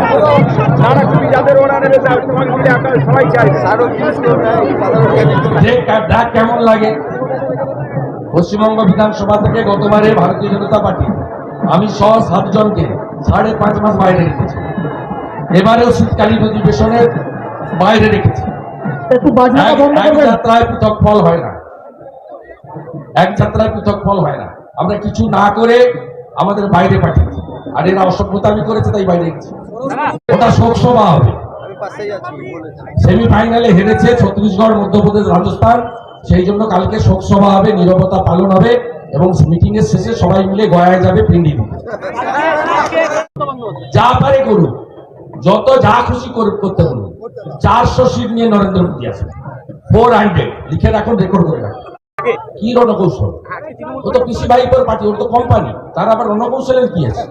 নানা যাদের ওরা নেবে তোমাকে মিলে সবাই চাই। ডাক কেমন লাগে? পশ্চিমবঙ্গ বিধানসভা থেকে গতবারে ভারতীয় জনতা পার্টি। আমি সহ সাতজনকে সাড়ে পাঁচ মাস বাইরে রেখেছি। এবারেও শীতকালীন অধিবেশনের বাইরে রেখেছি। এক- যাত্রায় পৃথক ফল হয় না। এক যাত্রায় পৃথক ফল হয় না। আমরা কিছু না করে আমাদের বাইরে পাঠিয়েছি। আর এরা অসভ্যতামি করেছে তাই বাইরে ওটা শোক সভা হবে। সেমিফাইনালে হেরেছে ছত্তিশগড় মধ্যপ্রদেশ রাজস্থান। সেই জন্য কালকে শোক সভা হবে নীরবতা পালন হবে এবং মিটিং এর শেষে সবাই মিলে গয়ায় যাবে পিন্ডি যা পারে করুক যত যা খুশি করতে বলুন। চারশো সিট নিয়ে নরেন্দ্র মোদী আছে ফোর হান্ড্রেড লিখে রাখুন রেকর্ড করে রাখুন। কি রণকৌশল? ও তো কৃষি ভাইপোর পার্টি ওর তো কোম্পানি তার আবার রণকৌশলের কি আছে?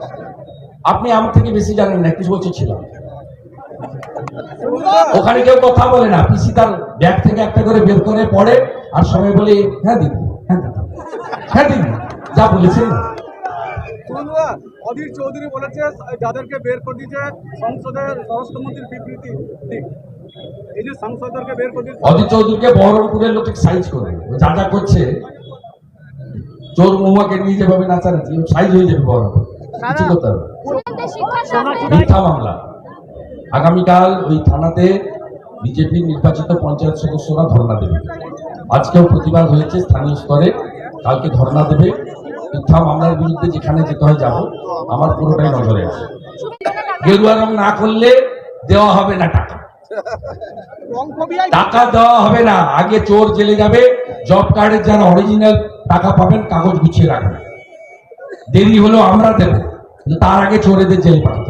আপনি আমার থেকে বেশি জানেন না কিছু বছর ছিলাম। ওখানে কেউ কথা বলে না পিসি তার ব্যাগ থেকে একটা করে বের করে পড়ে আর সবাই বলে হ্যাঁ দিদি হ্যাঁ দিদি হ্যাঁ দিদি যা বলেছেন। না বন্ধুরা অধীর চৌধুরী বলেছে যাদেরকে বের করে দিয়েছে স্বরাষ্ট্রমন্ত্রীর বিবৃতি ঠিক এই যে সাংসদদেরকে বের করে দিয়েছে চৌধুরীকে বহরমপুরের লোক সাইজ করে যা যা করছে চোর মহুয়াকে নিয়ে যেভাবে নাচানাচি সাইজ হয়ে যাবে বহরমপুর। কিছু করতে হবে মিথ্যা মামলা। আগামীকাল ওই থানাতে বিজেপির নির্বাচিত পঞ্চায়েত সদস্যরা ধর্ণা দেবে। আজকেও প্রতিবাদ হয়েছে স্থানীয় স্তরে কালকে ধর্ণা দেবে। মিথ্যা মামলার বিরুদ্ধে যেখানে যেতে হয় যাব আমার পুরোটাই নজরে আছে। গেরুয়া রং না করলে দেওয়া হবে না টাকা। টাকা দেওয়া হবে না। আগে চোর জেলে যাবে জব কার্ডের যারা অরিজিনাল টাকা পাবেন কাগজ গুছিয়ে রাখবেন দেরি হলেও আমরা দেবো। তার আগে চোরেদের জেলে হবে